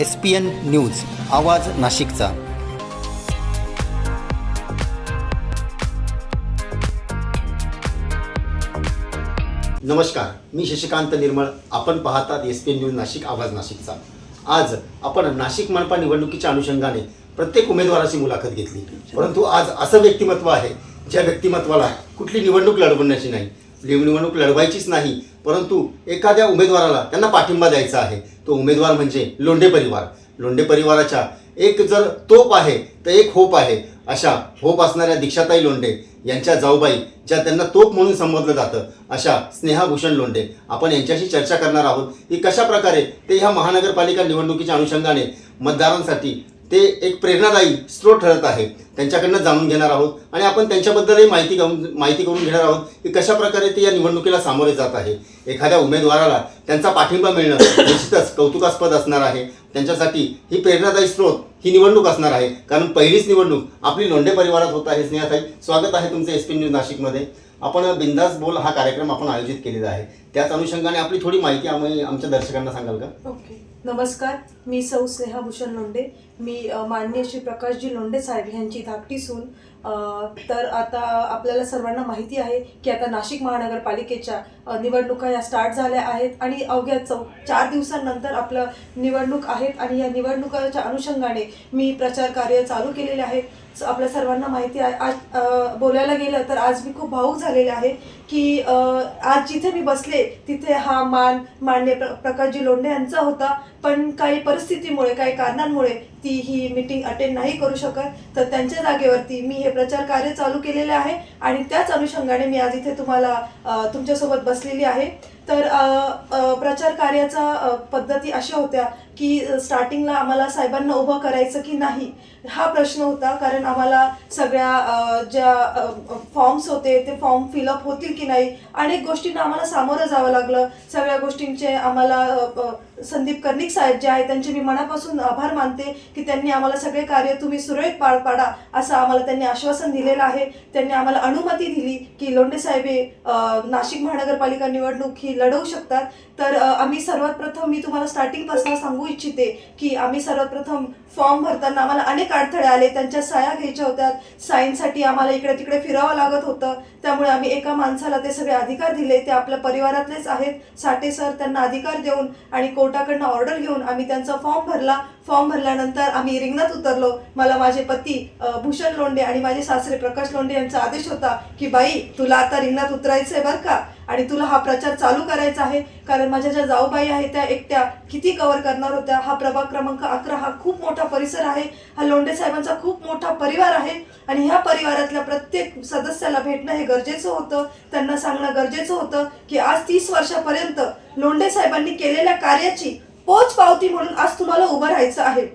S P N news आवाज नाशिकचा. नमस्कार मी शशिकांत निर्मळ. आपण पाहतात S P N news Nashik आवाज नाशिकचा. आज आपण नाशिक मनपा निवडणुकीच्या अनुषंगाने प्रत्येक उमेदवाराची मुलाखत घेतली. परंतु आज असं व्यक्तिमत्व आहे ज्या व्यक्तिमत्वाला कुठली निवडणूक लढवण्याची नाही निवडणूक लढवायचीच नाही परंतु एखाद्या उमेदवाराला त्यांना पाठिंबा द्यायचा आहे. तो उमेदवार म्हणजे लोंढे परिवार. लोंढे परिवाराच्या एक जर तोप आहे तर एक होप आहे. अशा होप असणाऱ्या दीक्षाताई लोंढे यांच्या जाऊबाई ज्या त्यांना तोप म्हणून संबोधलं जातं अशा स्नेहाभूषण लोंढे आपण यांच्याशी चर्चा करणार आहोत की कशा प्रकारे ते ह्या महानगरपालिका निवडणुकीच्या अनुषंगाने मतदारांसाठी ते एक प्रेरणादायी स्रोत ठरत आहे. त्यांच्याकडनं जाणून घेणार आहोत आणि आपण त्यांच्याबद्दलही माहिती घेऊन माहिती करून घेणार आहोत की कशाप्रकारे ते या निवडणुकीला सामोरे जात आहे. एखाद्या उमेदवाराला त्यांचा पाठिंबा मिळणं निश्चितच कौतुकास्पद असणार आहे. त्यांच्यासाठी ही प्रेरणादायी स्रोत ही निवडणूक असणार आहे. कारण पहिलीच निवडणूक आपली लोंढे परिवारात होत आहे. स्नेहाताई स्वागत आहे तुमचं एस पी न्यूज नाशिकमध्ये. आपण बिंदास बोल हा कार्यक्रम आपण आयोजित केलेला आहे. त्याच अनुषंगाने आपली थोडी माहिती आम्ही आमच्या दर्शकांना सांगाल का? ओके. नमस्कार. मी सौ स्नेहाभूषण लोंढे. मी माननीय श्री प्रकाशजी लोंढे साहेब यांची धाकटी सून तर आता आपल्याला सर्वांना माहिती आहे की आता नाशिक महानगरपालिकेच्या निवडणुका या स्टार्ट झाल्या आहेत आणि अवघ्या चौ चार दिवसांनंतर आपलं निवडणूक आहेत आणि या निवडणुकाच्या अनुषंगाने मी प्रचार कार्य चालू केलेले आहे आपल्या सर्वांना माहिती आहे आज बोलायला गेलं तर आज मी खूप भाऊक झालेले आहे. की आज जिथे मी बसले तिथे हा मान मान्य प्र प्रकाशजी लोंढे यांचा होता. पण काही परिस्थितीमुळे काही कारणांमुळे ती ही मीटिंग अटेंड नाही करू शकत. तर त्यांच्या जागेवरती मी हे प्रचार कार्य चालू केलेले आहे आणि त्याच अनुषंगाने मी आज इथे तुम्हाला तुमच्यासोबत बसलेली आहे. तर प्रचार कार्याचा पद्धती अशा होत्या की स्टार्टिंगला आम्हाला साहेबांना उभं करायचं की नाही हा प्रश्न होता. कारण आम्हाला सगळ्या ज्या फॉर्म्स होते ते फॉर्म फिलअप होतील की नाही अनेक गोष्टींना आम्हाला सामोरं जावं लागलं. सगळ्या गोष्टींचे आम्हाला संदीप कर्णिक साहेब जे आहेत त्यांचे मी मनापासून आभार मानते की त्यांनी आम्हाला सगळे कार्य तुम्ही सुरळीत पार पाडा असं आम्हाला त्यांनी आश्वासन दिलेलं आहे. त्यांनी आम्हाला अनुमती दिली की लोंढे साहेब हे नाशिक महानगरपालिका निवडणूक ही लढवू शकतात. तर आम्ही सर्वात प्रथम मी तुम्हाला स्टार्टिंगपासून सांगू इच्छिते की आम्ही सर्वात प्रथम फॉर्म भरताना आम्हाला अनेक अडथळे आले. त्यांच्या सह्या घ्यायच्या होत्या. साईनसाठी आम्हाला इकडे तिकडे फिरावं लागत होतं. त्यामुळे आम्ही एका माणसाला ते सगळे अधिकार दिले. ते आपल्या परिवारातलेच आहेत. साठे सर त्यांना अधिकार देऊन आणि कोण कोर्टाकडनं ऑर्डर घेऊन आम्ही त्यांचा फॉर्म भरला. फॉर्म भरल्यानंतर आम्ही रिंगणात उतरलो. मला माझे पती भूषण लोंढे आणि माझे सासरे प्रकाश लोंढे यांचा आदेश होता की बाई तुला आता रिंगणात उतरायचं आहे बरं का? आणि तुला हा प्रचार चालू करायचा आहे. कारण माझ्या ज्या जाऊबाई आहेत त्या एकट्या किती कव्हर करणार होत्या. हा प्रभाग क्रमांक अकरा हा खूप मोठा परिसर आहे. हा लोंढे साहेबांचा खूप मोठा परिवार आहे. आणि ह्या परिवारातल्या प्रत्येक सदस्याला भेटणं हे गरजेचं होतं. त्यांना सांगणं गरजेचं होतं की आज तीस वर्षापर्यंत लोंढे साहेबांनी केलेल्या कार्याची पोच पावती म्हणून आज तुम्हाला उभं राहायचं आहे.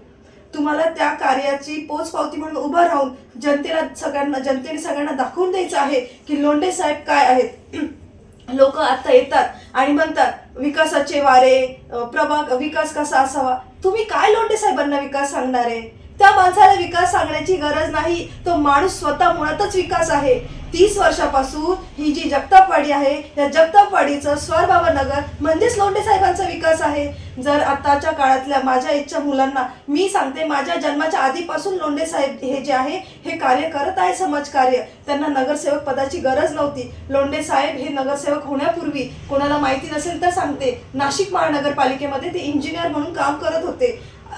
तुम्हाला त्या कार्याची पोच पावती म्हणून उभं राहून जनतेला सगळ्यांना जनतेने सगळ्यांना दाखवून द्यायचं आहे की लोंढे साहेब काय आहेत. लोक आता येतात आणि म्हणतात विकासाचे वारे प्रभाग विकास कसा असावा? तुम्ही काय लोंढे साहेबांना विकास सांगणार? आहे त्या माणसाला विकास सांगण्याची गरज नाही. तो माणूस स्वतः मुळातच विकास आहे. तीस वर्षापासून ही जी जगतापवाडी आहे या जगतापवाडीचं स्वरबाबा नगर म्हणजेच लोंढे साहेबांचा विकास आहे. जर आताच्या काळातल्या माझ्या इच्छा मुलांना मी सांगते माझ्या जन्माच्या आधीपासून लोंढे साहेब हे जे आहे हे कार्य करत आहे समाजकार्य त्यांना नगरसेवक पदाची गरज नव्हती. लोंढे साहेब हे नगरसेवक होण्यापूर्वी कोणाला माहिती नसेल तर सांगते. नाशिक महानगरपालिकेमध्ये ते इंजिनियर म्हणून काम करत होते.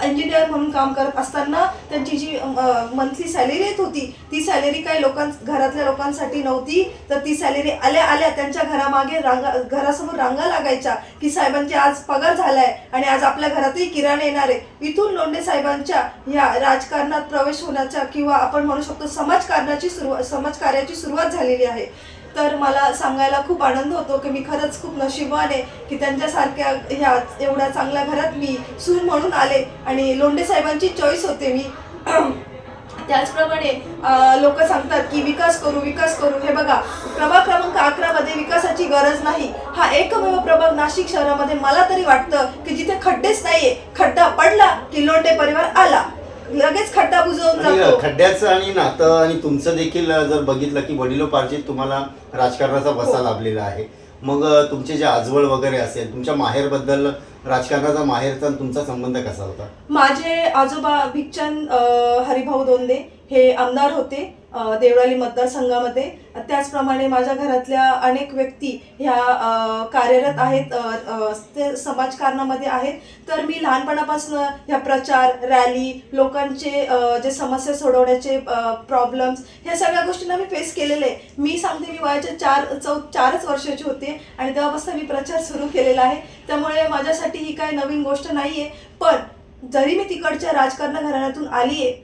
इंजिनियर म्हणून काम करत असताना त्यांची जी मंथली सॅलरी येत होती ती सॅलरी काही लोकां घरातल्या लोकांसाठी नव्हती. तर ती सॅलरी आल्या आल्या त्यांच्या घरामागे रांगा घरासमोर रांगा लागायच्या की साहेबांचे आज पगार झालाय आणि आज आपल्या घरातही किराणे येणार आहे. इथून लोंढे साहेबांच्या या राजकारणात प्रवेश होण्याच्या किंवा आपण म्हणू शकतो समाजकारणाची सुरुवात समाजकार्याची सुरुवात झालेली आहे. तर मला सांगायला खूप आनंद होतो की मी खरंच खूप नशिबान आहे की त्यांच्यासारख्या ह्या एवढ्या चांगल्या घरात मी सूर म्हणून आले आणि लोंढे साहेबांची चॉईस होते मी. त्याचप्रमाणे लोक सांगतात की विकास करू विकास करू. हे बघा प्रभाग क्रमांक अकरामध्ये विकासाची गरज नाही. हा एकमेव प्रभाग नाशिक शहरामध्ये मला तरी वाटतं की जिथे खड्डेच नाहीये. खड्डा पडला की लोंढे परिवार आला. लगेच खड्डा बुजवून जातो. खड्ड्याचं आणि नातं आणि तुमचं देखील जर बघितलं की वडिलोपार्जित तुम्हाला राजकारणाचा वसा हो. लाभलेला आहे. मग तुमचे जे आजवळ वगैरे असेल तुमच्या माहेरबद्दल राजकारणाचा माहेरचा तुमचा संबंध कसा होता? माझे आजोबा भिकचंद अ, हरिभाऊ दोंदे हे आमदार होते देवळाली मतदारसंघामध्ये. त्याचप्रमाणे माझ्या घरातल्या अनेक व्यक्ती ह्या कार्यरत आहेत ते समाजकारणामध्ये आहेत. तर मी लहानपणापासून ह्या प्रचार रॅली लोकांचे जे समस्या सोडवण्याचे प्रॉब्लेम्स ह्या सगळ्या गोष्टींना मी फेस केलेले. आहे. मी सांगते मी वयाच्या चार चौ चारच वर्षाची होते आणि तेव्हापासून मी प्रचार सुरू केलेला आहे. त्यामुळे माझ्यासाठी ही काही नवीन गोष्ट नाही आहे पण जरी मी तिकडच्या राजकारण घराण्यातून आली आहे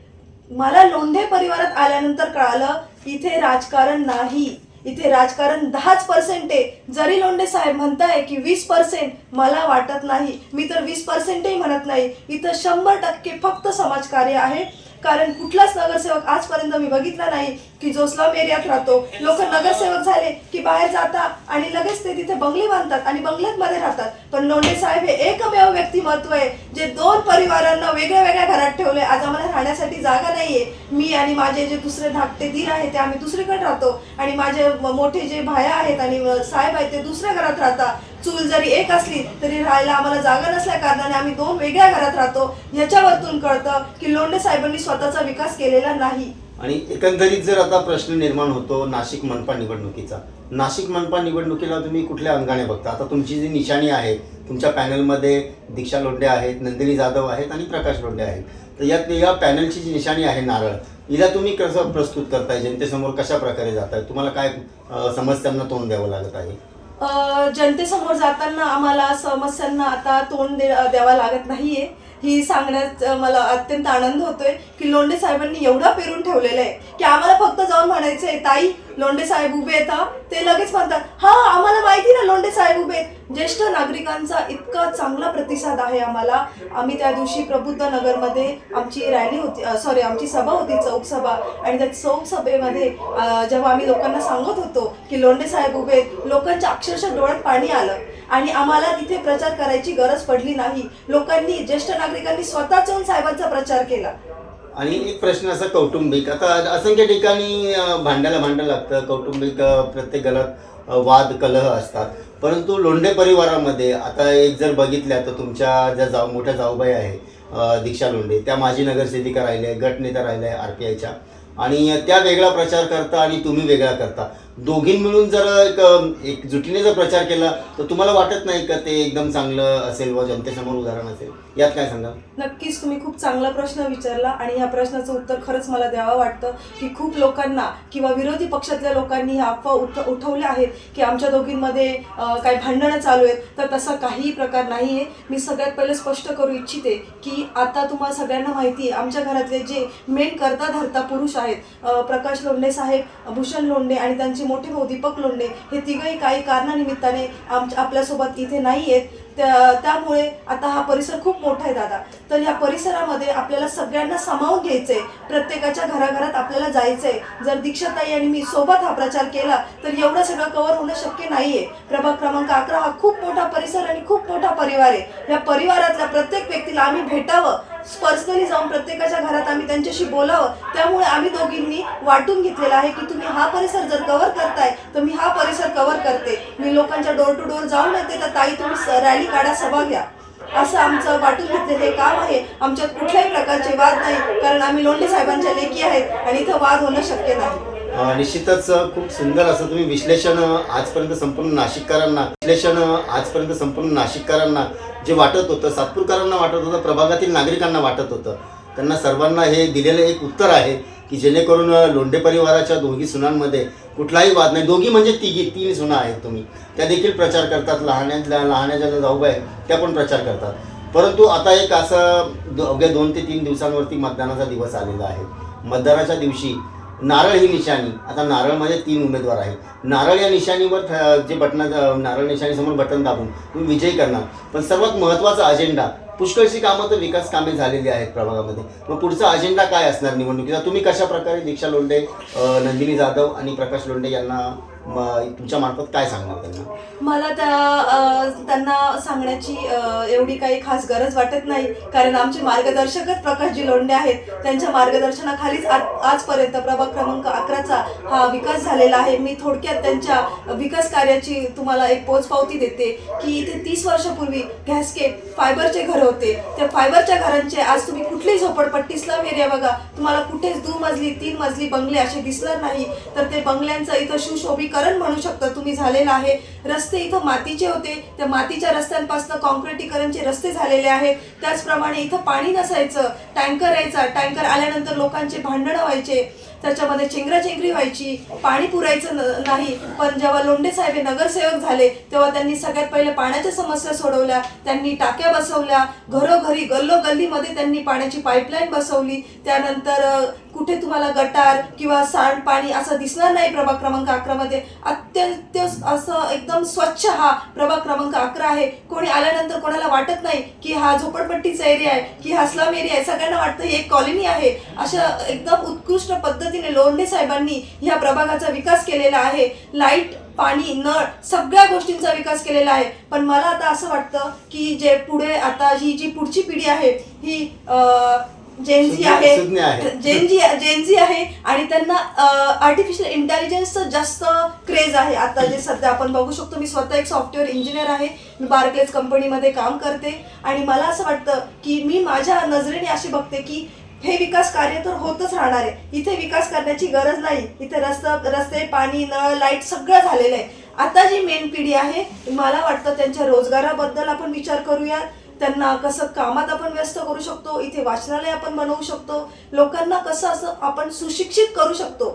मला लोंढे परिवारात आल्यानंतर कळालं इथे राजकारण नाही. इथे राजकारण दहाच पर्सेंट आहे. जरी लोंढे साहेब म्हणताय की वीस पर्सेंट मला वाटत नाही मी तर वीस पर्सेंटही म्हणत नाही. इथं शंभर टक्के फक्त समाजकार्य आहे. कारण कुठलाच नगरसेवक आजपर्यंत मी बघितला नाही. की जो स्लम एरियात राहतो लोक नगरसेवक झाले की बाहेर जातात आणि लगेच ते तिथे बंगले बांधतात आणि बंगल्यात मध्ये राहतात. पण लोंढे साहेब हे एकमेव व्यक्तिमत्व आहे जे दोन परिवारांना वेगळ्या वेगळ्या घरात ठेवले आज आम्हाला राहण्यासाठी जागा नाहीये. मी आणि माझे जे दुसरे धाकटे दीर आहेत ते आम्ही दुसरीकडे राहतो. आणि माझे मोठे जे भाया आहेत आणि साहेब आहेत ते दुसऱ्या घरात राहतात. चूल जरी एक असली तरी राहायला आम्हाला जागा नसल्या कारणाने आम्ही दोन वेगळ्या घरात राहतो. ह्याच्यावरतून कळतं की लोंढे साहेबांनी स्वतःचा विकास केलेला नाही. आणि एकंदरीत जर आता प्रश्न निर्माण होतो नाशिक मनपा निवडणुकीचा नाशिक मनपा निवडणुकीला तुम्ही कुठल्या अंगाने बघता? आता तुमची जी निशाणी आहे तुमच्या पॅनलमध्ये दीक्षा लोंढे आहेत नंदिनी जाधव आहेत आणि प्रकाश लोंढे आहेत. तर यात या पॅनलची जी निशाणी आहे नारळ हिला तुम्ही कसं प्रस्तुत करताय? जनतेसमोर कशा प्रकारे जाताय? तुम्हाला काय समस्यांना तोंड द्यावं लागत आहे? जनतेसमोर जाताना आम्हाला समस्यांना आता तोंड दे द्यावा लागत नाहीये. ही सांगण्यात मला अत्यंत आनंद होतोय की लोंढे साहेबांनी एवढा पेरून ठेवलेलं आहे की आम्हाला फक्त जाऊन म्हणायचंय ताई लोंढे साहेब उभे आहेत हा." ते लगेच म्हणतात हा आम्हाला माहिती ना लोंढे साहेब उभे आहेत. ज्येष्ठ नागरिकांचा इतका चांगला प्रतिसाद आहे आम्हाला. आम्ही त्या दिवशी प्रबुद्ध नगरमध्ये आमची रॅली होती सॉरी आमची सभा होती चौक सभा. आणि त्या चौक सभेमध्ये अ, जेव्हा आम्ही लोकांना सांगत होतो की लोंढे साहेब उभे आहेत, लोकांच्या अक्षरशः डोळ्यात पाणी आलं. आणि आम्हाला तिथे प्रचार करायची गरज पडली नाही. लोकांनी ज्येष्ठ नागरिकांनी स्वतःच येऊन साहेबांचा प्रचार केला. आणि एक प्रश्न असा कौटुंबिक. आता असंख्य ठिकाणी भांड्याला भांडं लागतं कौटुंबिक प्रत्येक घरात वाद कलह असतात. परंतु लोंढे परिवारामध्ये आता एक जर बघितल्या तर तुमच्या ज्या जाऊ मोठ्या जाऊबाई आहे दीक्षा लोंढे त्या माजी नगरसेविका राहिल्या गटनेता राहिल्या आर पी आयच्या. आणि त्या वेगळा प्रचार करता आणि तुम्ही वेगळा करता. दोघीं मिळून जर एक एकजुटीने एक जुटीने जर प्रचार केला तर तुम्हाला वाटत नाही का ते एकदम चांगलं असेल व जनतेसमोर उदाहरण असेल? यात काय सांगाल? नक्कीच तुम्ही खूप चांगला प्रश्न विचारला आणि ह्या प्रश्नाचं उत्तर खरंच मला द्यावं वाटतं की खूप लोकांना किंवा विरोधी पक्षातल्या लोकांनी ह्या अफवा उठ उठवल्या आहेत की आमच्या दोघींमध्ये काही भांडणं चालू आहेत. तर तसा काहीही प्रकार नाही आहे मी सगळ्यात पहिले स्पष्ट करू इच्छिते की आता तुम्हाला सगळ्यांना माहिती आहे आमच्या घरातले जे मेन करता धरता पुरुष आहेत प्रकाश लोंढे साहेब भूषण लोंढे आणि त्यांचे मोठे भाऊ दीपक लोंढे हे तिघही काही कारणानिमित्ताने आमच्या आपल्यासोबत इथे नाही आहेत त्या त्यामुळे आता हा परिसर खूप मोठा आहे दादा. तर या परिसरामध्ये आपल्याला सगळ्यांना सामावून घ्यायचंय. प्रत्येकाच्या घराघरात आपल्याला जायचंय. जर दीक्षाताई आणि मी सोबत हा प्रचार केला तर एवढं सगळं कव्हर होणं शक्य नाहीये. प्रभाग क्रमांक अकरा हा खूप मोठा परिसर आणि खूप मोठा परिवार आहे. या परिवारातल्या प्रत्येक व्यक्तीला आम्ही भेटावं पर्सनली जाऊन प्रत्येकाच्या घरात आम्ही त्यांच्याशी बोलावं. त्यामुळे आम्ही दोघींनी वाटून घेतलेला आहे की तुम्ही हा परिसर जर कव्हर करताय तर मी हा परिसर कव्हर करते. मी लोकांच्या डोर टू डोर जाऊन येते तर ताई तुम्ही रॅली काढा सभा घ्या. असं आमचं वाटून घेतलेलं हे काम आहे. आमच्यात कुठल्याही प्रकारचे वाद नाही कारण आम्ही लोंढे साहेबांच्या लेखी आहेत आणि इथं वाद होणं शक्य नाही. निश्चितच खूप सुंदर असं तुम्ही विश्लेषण आजपर्यंत संपूर्ण नाशिककरांना विश्लेषण आजपर्यंत संपूर्ण नाशिककरांना जे वाटत होतं सातपूरकरांना वाटत होतं प्रभागातील नागरिकांना वाटत होतं त्यांना सर्वांना हे दिलेलं एक उत्तर आहे की जेणेकरून लोंढे परिवाराच्या दोघी सुनांमध्ये कुठलाही वाद नाही. दोघी म्हणजे तिघी तीन सुना आहेत तुम्ही. त्या देखील प्रचार करतात. लहान्यातल्या लहान्याच्या ज्या जाऊबा आहेत त्या पण प्रचार करतात. परंतु आता एक असं अवघ्या दोन ते तीन दिवसांवरती मतदानाचा दिवस आलेला आहे. मतदानाच्या दिवशी नारळ ही निशाणी. आता नारळमध्ये तीन उमेदवार आहेत. नारळ या निशाणीवर जे बटना नारळ निशाणीसमोर बटन दाबून तुम्ही विजयी करणार. पण सर्वात महत्त्वाचा अजेंडा पुष्कळशी कामं तर विकास कामे झालेली आहेत प्रभागामध्ये. मग पुढचा अजेंडा काय असणार निवडणुकीचा? तुम्ही कशा प्रकारे दीक्षा लोंढे नंदिनी जाधव आणि प्रकाश लोंढे यांना म- तुमच्या मार्फत काय सांगणार त्यांना? मला त्या अ, त्यांना सांगण्याची अ, एवढी काही खास गरज वाटत नाही. कारण आमचे मार्गदर्शकच प्रकाशजी लोंढे आहेत. त्यांच्या मार्गदर्शनाखालीच आज आजपर्यंत प्रभाग क्रमांक अकराचा हा विकास झालेला आहे. मी थोडक्यात त्यांच्या विकास कार्याची तुम्हाला एक पोचपावती देते की इथे तीस वर्षापूर्वी गॅसकेट फायबरचे घर होते. त्या फायबरच्या घरांचे आज तुम्ही कुठलीही झोपडपट्टी स्लम एरिया बघा. तुम्हाला कुठेच दुमजली तीन मजली बंगले असे दिसणार नाही. तर ते बंगल्यांचं इथं सुशोभीकरण म्हणू शकता तुम्ही झालेलं आहे. रस्ते इथं मातीचे होते. त्या मातीच्या रस्त्यांपासून कॉन्क्रिटीकरणचे रस्ते झालेले आहेत. त्याचप्रमाणे इथं पाणी नसायचं टँकर यायचा. टँकर आल्यानंतर लोकांचे भांडणं व्हायचे. त्याच्यामध्ये चेंगराचेंगरी व्हायची पाणी पुरायचं न- नाही. पण जेव्हा लोंढे साहेब हे नगरसेवक झाले तेव्हा त्यांनी सगळ्यात पहिले पाण्याच्या समस्या सोडवल्या त्यांनी टाक्या बसवल्या घरोघरी गल्लोगल्लीमध्ये त्यांनी पाण्याची पाईपलाईन बसवली. त्यानंतर कुठे तुम्हाला गटार किंवा सांडपाणी असं दिसणार नाही प्रभाग क्रमांक अकरामध्ये अत्यंत असं एकदम स्वच्छ हा प्रभाग क्रमांक अकरा आहे. कोणी आल्यानंतर कोणाला वाटत नाही की हा झोपडपट्टीचा एरिया आहे की हा स्लम एरिया आहे. सगळ्यांना वाटतं ही एक कॉलनी आहे. अशा एकदम उत्कृष्ट पद्धत पद्धतीने लोंढे साहेबांनी ह्या प्रभागाचा विकास केलेला आहे. लाइट पाणी नळ सगळ्या गोष्टींचा विकास केलेला आहे. पण मला आता असं वाटतं की जे पुढे आता ही जी पुढची पिढी आहे ही जेनझी सुज्ञ- आहे. जेनजी जेनझी आहे आणि त्यांना आर्टिफिशियल इंटेलिजन्सचं जास्त क्रेज आहे. आता जे सध्या आपण बघू शकतो मी स्वतः एक सॉफ्टवेअर इंजिनियर आहे. मी बार्कलेज कंपनीमध्ये काम करते. आणि मला असं वाटतं की मी माझ्या नजरेने असे बघते की हे विकास कार्य तर होतच राहणार आहे. इथे विकास करण्याची गरज नाही. इथे रस्ता रस्ते पाणी नळ लाइट सगळं झालेलं आहे. आता जी मेन पिढी आहे मला वाटतं त्यांच्या रोजगाराबद्दल आपण विचार करूया. त्यांना कसं कामात आपण व्यस्त करू शकतो इथे वाचनालय आपण बनवू शकतो. लोकांना कसं असं आपण सुशिक्षित करू शकतो.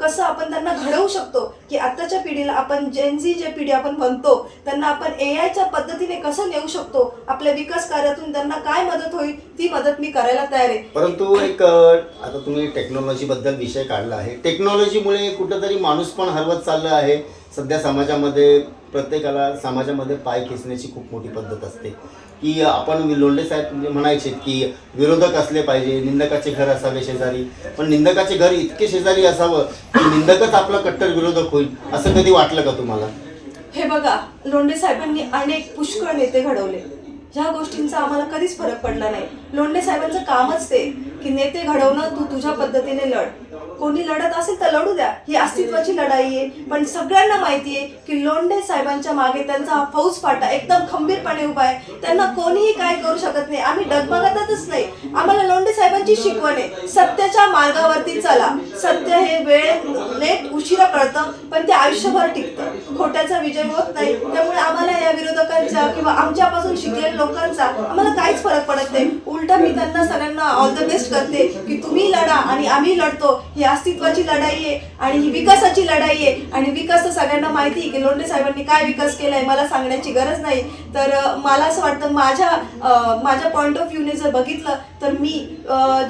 कसं आपण त्यांना घडवू शकतो की आताच्या पिढीला आपण जेनझी जे पिढी आपण म्हणतो त्यांना आपण ए आयच्या पद्धतीने कसं नेऊ शकतो आपल्या विकास कार्यातून त्यांना काय मदत होईल ती मदत मी करायला तयार आहे. परंतु एक आता तुम्ही टेक्नॉलॉजी बद्दल विषय काढला आहे. टेक्नॉलॉजीमुळे कुठंतरी माणूस पण हरवत चालला आहे. सध्या समाजामध्ये प्रत्येकाला समाजामध्ये पाय खेचण्याची खूप मोठी पद्धत असते. की आपण लोंढे साहेब म्हणजे म्हणायचे की विरोधक असले पाहिजे निंदकाचे घर असावे शेजारी. पण निंदकाचे घर इतके शेजारी असावं की निंदकच आपला कट्टर विरोधक होईल असं कधी वाटलं का तुम्हाला? हे बघा लोंढे साहेबांनी अनेक पुष्कळ नेते घडवले. ह्या गोष्टींचा आम्हाला कधीच फरक पडला नाही. लोंढे साहेबांचं कामच ते की नेते घडवणं तू तुझ्या पद्धतीने लढ. कोणी लढत असेल तर लढू द्या. ही अस्तित्वाची लढाई आहे. पण सगळ्यांना माहिती आहे की लोंढे साहेबांच्या मागे त्यांचा हा फौज फाटा एकदम खंबीरपणे उभा आहे. त्यांना कोणीही काय करू शकत नाही. आम्ही डगमगतच नाही. आम्हाला लोंढे साहेबांची शिकवण आहे. सत्याच्या मार्गावरती चला. सत्य हे वेळ लेट उशिरा कळतं पण ते आयुष्यभर टिकतं. खोट्याचा विजय होत नाही. त्यामुळे आम्हाला या विरोधकांचा किंवा आमच्यापासून शिकलेल्या लोकांचा. आम्हाला काहीच फरक पडत नाही. उलट मी त्यांना सगळ्यांना ऑल द बेस्ट करते की तुम्ही लढा आणि आम्ही लढतो. ही अस्तित्वाची लढाई आहे आणि ही विकासाची लढाई आहे. आणि विकास तर सगळ्यांना माहिती आहे की लोंढे साहेबांनी काय विकास केलाय मला सांगण्याची गरज नाही. तर मला असं वाटतं माझ्या माझ्या पॉईंट ऑफ व्ह्यूने जर बघितलं तर मी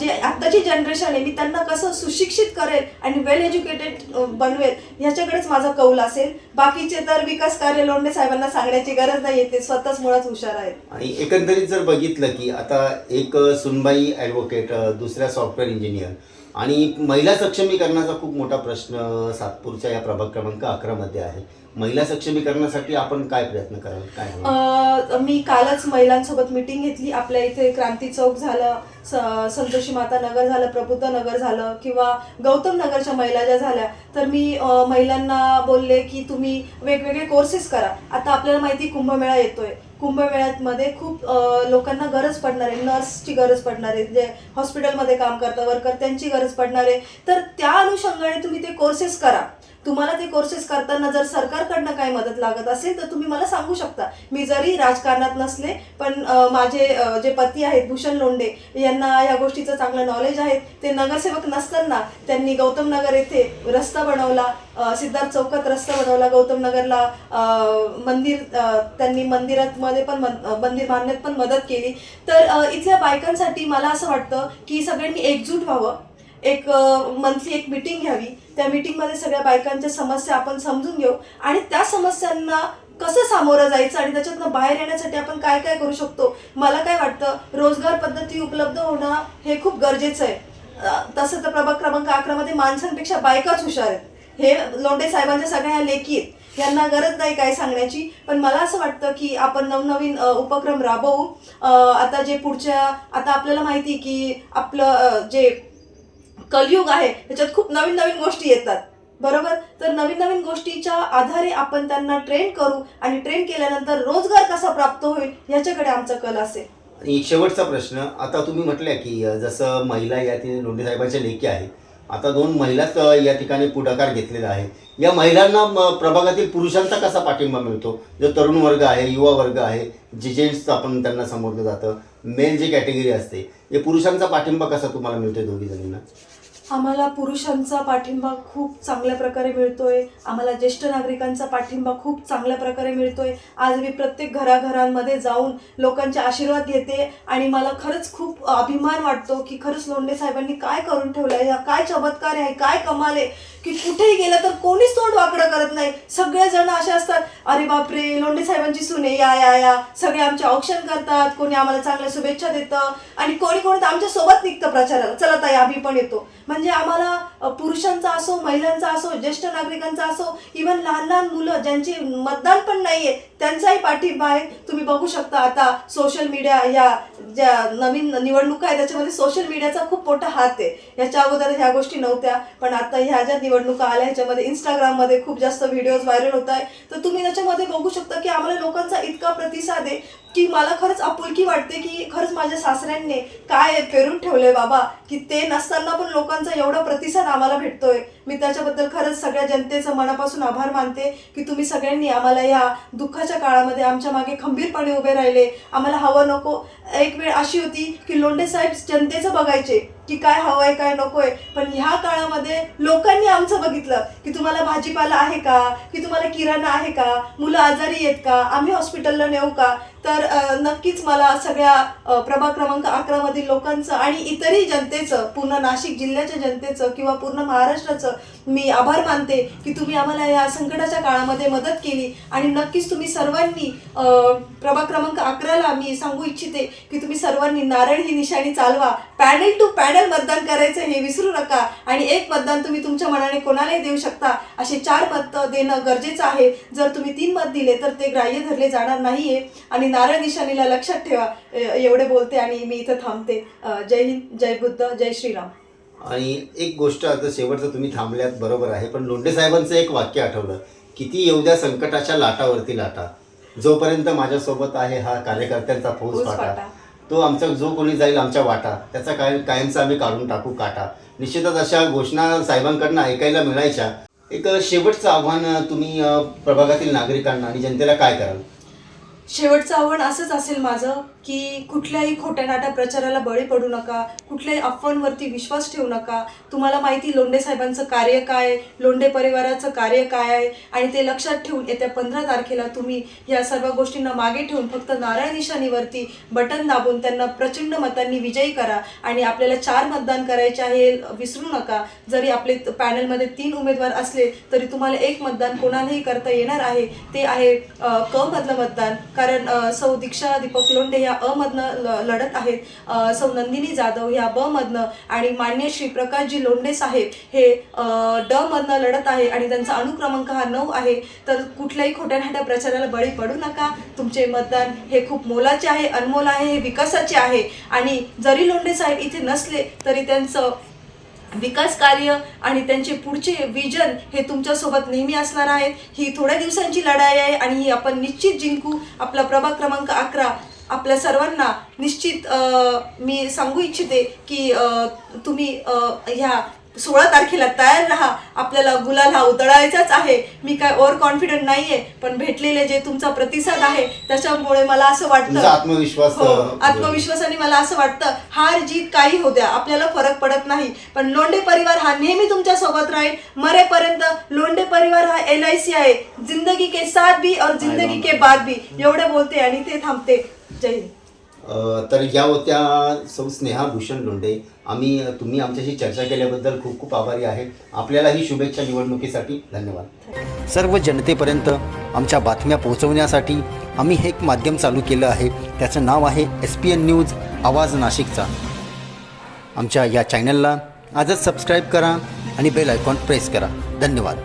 जे आत्ताची जनरेशन आहे मी त्यांना कसं सुशिक्षित करेल आणि वेल एज्युकेटेड बनवेल ह्याच्याकडेच माझा कौल असेल. बाकीचे तर विकास कार्य लोंढे साहेबांना सांगण्याची गरज नाही ते स्वतःच मुळात हुशार आहेत. आणि एकंदरीत जर बघितलं की आता एक सुनबाई ॲडव्होकेट दुसऱ्या सॉफ्टवेअर इंजिनियर आणि महिला सक्षमीकरणाचा खूप मोठा प्रश्न सातपूरच्या या प्रभाग क्रमांक अकरामध्ये आहे. महिला सक्षमीकरणासाठी आपण काय प्रयत्न कराल? काय मी कालच महिलांसोबत मिटिंग घेतली. आपल्या इथे क्रांती चौक झालं संतोषी माता नगर झालं प्रबुद्ध नगर झालं किंवा गौतम नगरच्या महिला ज्या झाल्या तर मी महिलांना बोलले की तुम्ही वेगवेगळे कोर्सेस करा. आता आपल्याला माहिती कुंभमेळा येतोय. कुंभमेळ्यामध्ये खूप लोकांना गरज पडणार आहे. नर्सची गरज पडणार आहे. जे हॉस्पिटलमध्ये काम करता वर्कर त्यांची गरज पडणार आहे. तर त्या अनुषंगाने तुम्ही ते कोर्सेस करा. तुम्हाला ते कोर्सेस करताना जर सरकारकडनं काही मदत लागत असेल तर तुम्ही मला सांगू शकता. मी जरी राजकारणात नसले पण माझे जे पती आहेत भूषण लोंढे यांना या गोष्टीचं चांगलं नॉलेज आहे. ते नगरसेवक नसताना त्यांनी गौतम नगर येथे रस्ता बनवला सिद्धार्थ चौकात रस्ता बनवला गौतम नगरला मंदिर त्यांनी मंदिरात मध्ये पण मंदिर बांधण्यात पण मदत केली. तर इथल्या बायकांसाठी मला असं वाटतं की सगळ्यांनी एकजूट व्हावं. एक मंथली एक मीटिंग घ्यावी. त्या मीटिंगमध्ये सगळ्या बायकांच्या समस्या आपण समजून घेऊ. आणि त्या समस्यांना कसं सामोरं जायचं आणि त्याच्यातनं बाहेर येण्यासाठी आपण काय काय करू शकतो? मला काय वाटतं रोजगार पद्धती उपलब्ध होणं हे खूप गरजेचं आहे. तसं तर प्रभाग क्रमांक अकरामध्ये माणसांपेक्षा बायकाच हुशार आहेत. हे लोंढे साहेबांच्या सगळ्या लेखी आहेत. यांना गरज नाही काय सांगण्याची. पण मला असं वाटतं की आपण नवनवीन उपक्रम राबवू. आता जे पुढच्या आता आपल्याला माहिती की आपलं जे कलयुग आहे त्याच्यात खूप नवीन नवीन गोष्टी येतात. बरोबर? तर नवीन नवीन गोष्टीच्या आधारे आपण त्यांना ट्रेन करू आणि ट्रेन केल्यानंतर रोजगार कसा प्राप्त होईल याच्याकडे आमचा कल असेल. आणि शेवटचा प्रश्न आता तुम्ही म्हटल्या की जसं महिला या ती लोंढे साहेबांच्या लेखी आहे आता दोन महिलाच या ठिकाणी पुढाकार घेतलेला आहे. या महिलांना प्रभागातील पुरुषांचा कसा पाठिंबा मिळतो? जो तरुण वर्ग आहे युवा वर्ग आहे जे जेंट्स आपण त्यांना संबोधलं जातं. मेल जी कॅटेगरी असते. या पुरुषांचा पाठिंबा कसा तुम्हाला मिळतोय दोघी जणींना? आम्हाला पुरुषांचा पाठिंबा खूप चांगल्या प्रकारे मिळतोय. आम्हाला ज्येष्ठ नागरिकांचा पाठिंबा खूप चांगल्या प्रकारे मिळतोय. आज मी प्रत्येक घराघरांमध्ये जाऊन लोकांचे आशीर्वाद घेते आणि मला खरंच खूप अभिमान वाटतो की खरंच लोंढे साहेबांनी काय करून ठेवलं आहे काय चमत्कार आहे काय कमाल आहे की कुठेही गेलं तर कोणीच तोंड वाकडं करत नाही. सगळेजण असे असतात अरे बापरे लोंढे साहेबांची सुने या या या. सगळे आमचे औक्षण करतात कोणी आम्हाला चांगल्या शुभेच्छा देतं आणि कोणी कोणी तर आमच्यासोबत निघतं प्रचाराला. चला ताई आम्ही पण येतो. म्हणजे आम्हाला पुरुषांचा असो महिलांचा असो ज्येष्ठ नागरिकांचा असो इव्हन लहान लहान मुलं ज्यांचे मतदान पण नाहीये त्यांचाही पाठिंबा आहे. तुम्ही बघू शकता आता सोशल मीडिया या ज्या नवीन निवडणुका आहे त्याच्यामध्ये सोशल मीडियाचा खूप मोठा हात आहे. याच्या अगोदर ह्या गोष्टी नव्हत्या पण आता ह्या ज्या निवडणुका आल्या ह्याच्यामध्ये इंस्टाग्राममध्ये खूप जास्त व्हिडिओज व्हायरल होत आहे तर तुम्ही त्याच्यामध्ये बघू शकता की आम्हाला लोकांचा इतका प्रतिसाद आहे. की मला खरंच आपुलकी वाटते की खरंच माझ्या सासऱ्यांनी काय पेरून ठेवलंय बाबा की ते नसताना पण लोकांचा एवढा प्रतिसाद आम्हाला भेटतोय. मी त्याच्याबद्दल खरंच सगळ्या जनतेचं मनापासून आभार मानते की तुम्ही सगळ्यांनी आम्हाला या दुःखाच्या काळामध्ये आमच्या मागे खंबीरपणे उभे राहिले. आम्हाला हवं नको. एक वेळ अशी होती की लोंढे साहेब जनतेचं बघायचे. की काय हवंय काय नकोय. पण ह्या काळामध्ये लोकांनी आमचं बघितलं की तुम्हाला भाजीपाला आहे का? की तुम्हाला किराणा आहे का? मुलं आजारी आहेत का? आम्ही हॉस्पिटलला नेऊ का? तर नक्कीच मला सगळ्या प्रभाग क्रमांक अकरामधील लोकांचं आणि इतरही जनतेचं पूर्ण नाशिक जिल्ह्याच्या जनतेचं किंवा पूर्ण महाराष्ट्राचं मी आभार मानते की तुम्ही आम्हाला या संकटाच्या काळामध्ये मदत केली. आणि नक्कीच तुम्ही सर्वांनी प्रभाग क्रमांक अकराला मी सांगू इच्छिते की तुम्ही सर्वांनी नारळ ही निशाणी चालवा. पॅनल टू पॅनल मतदान करायचं हे विसरू नका. आणि एक मतदान तुम्ही तुमच्या मनाने कोणालाही देऊ शकता असे चार मतं देणं गरजेचं आहे. जर तुम्ही तीन मत दिले तर ते ग्राह्य धरले जाणार नाहीये. आणि नारळ निशाणीला लक्षात ठेवा. एवढे बोलते आणि मी इथं थांबते. जय हिंद जय बुद्ध जय श्रीराम. आणि एक गोष्ट आता शेवटचं तुम्ही थांबल्यात बरोबर आहे. पण लोंढे साहेबांचं एक वाक्य आठवलं किती येऊ द्या संकटाच्या लाटावरती लाटा. जोपर्यंत माझ्यासोबत आहे हा कार्यकर्त्यांचा फौज फाटा. तो आमचा जो कोणी जाईल आमच्या वाटा. त्याचा काय कायमचा आम्ही काढून टाकू काटा. निश्चितच अशा घोषणा साहेबांकडनं ऐकायला मिळायच्या. एक शेवटचं आव्हान तुम्ही प्रभागातील नागरिकांना आणि जनतेला काय कराल? शेवटचं आव्हान असंच असेल माझं की कुठल्याही खोट्या नाट्या प्रचाराला बळी पडू नका कुठल्याही अफवांवरती विश्वास ठेवू नका. तुम्हाला माहिती लोंढे साहेबांचं कार्य काय लोंडे लोंढे परिवाराचं कार्य काय आहे? आणि ते लक्षात ठेवून येत्या पंधरा तारखेला तुम्ही या सर्व गोष्टींना मागे ठेवून फक्त नारायण निशाणीवरती बटन दाबून त्यांना प्रचंड मतांनी विजयी करा आणि आपल्याला चार मतदान करायचे आहे विसरू नका. जरी आपले पॅनलमध्ये तीन उमेदवार असले तरी तुम्हाला एक मतदान कोणालाही करता येणार आहे. ते आहे क मधलं मतदान. कारण सौ दीक्षा दीपक लोंढे ह्या अमधनं ल- लढत आहेत. सौ नंदिनी जाधव ह्या ब मधनं आणि मान्य श्री प्रकाशजी लोंढे साहेब हे ड मधनं लढत आहे आणि त्यांचा अनुक्रमांक हा नऊ आहे. तर कुठल्याही खोट्यानाट्या प्रचाराला बळी पडू नका. तुमचे मतदान हे खूप मोलाचे आहे अनमोल आहे हे विकासाचे आहे. आणि जरी लोंढे साहेब इथे नसले तरी त्यांचं विकास कार्य आणि त्यांचे पुढचे विजन हे तुमच्यासोबत नेहमी असणार आहे ही थोड्या दिवसांची लढाई आहे आणि ही आपण निश्चित जिंकू. आपला प्रभाग क्रमांक अकरा. आपल्या सर्वांना निश्चित मी सांगू इच्छिते की तुम्ही ह्या सोळा तारखेला तयार राहा. आपल्याला गुलाल हा उधळायचाच आहे. मी काय ओव्हर कॉन्फिडंट नाहीये पण भेटलेले जे तुमचा प्रतिसाद आहे त्याच्यामुळे मला असं वाटतं. आत्मविश्वास हो आत्मविश्वासाने मला असं वाटतं हार जीत काही होऊ द्या आपल्याला फरक पडत नाही. पण लोंढे परिवार हा नेहमी तुमच्यासोबत राहील. मरेपर्यंत लोंढे परिवार हा एल आय सी आहे. जिंदगी के साथ भी और जिंदगी के बाद भी. एवढे बोलते आणि ते थांबते. जय हिंद. तर या होत्या सौ स्नेहा भूषण लोंढे. आम्ही तुम्ही आमच्याशी चर्चा केल्याबद्दल खूप खूप आभारी आहे आपल्यालाही शुभेच्छा निवडणुकीसाठी. धन्यवाद. सर्व जनतेपर्यंत आमच्या बातम्या पोहोचवण्यासाठी आम्ही हे एक माध्यम चालू केलं आहे. त्याचं नाव आहे एस पी एन न्यूज आवाज नाशिकचा. आमच्या या चॅनलला आजच सबस्क्राईब करा आणि बेल आयकॉन प्रेस करा. धन्यवाद.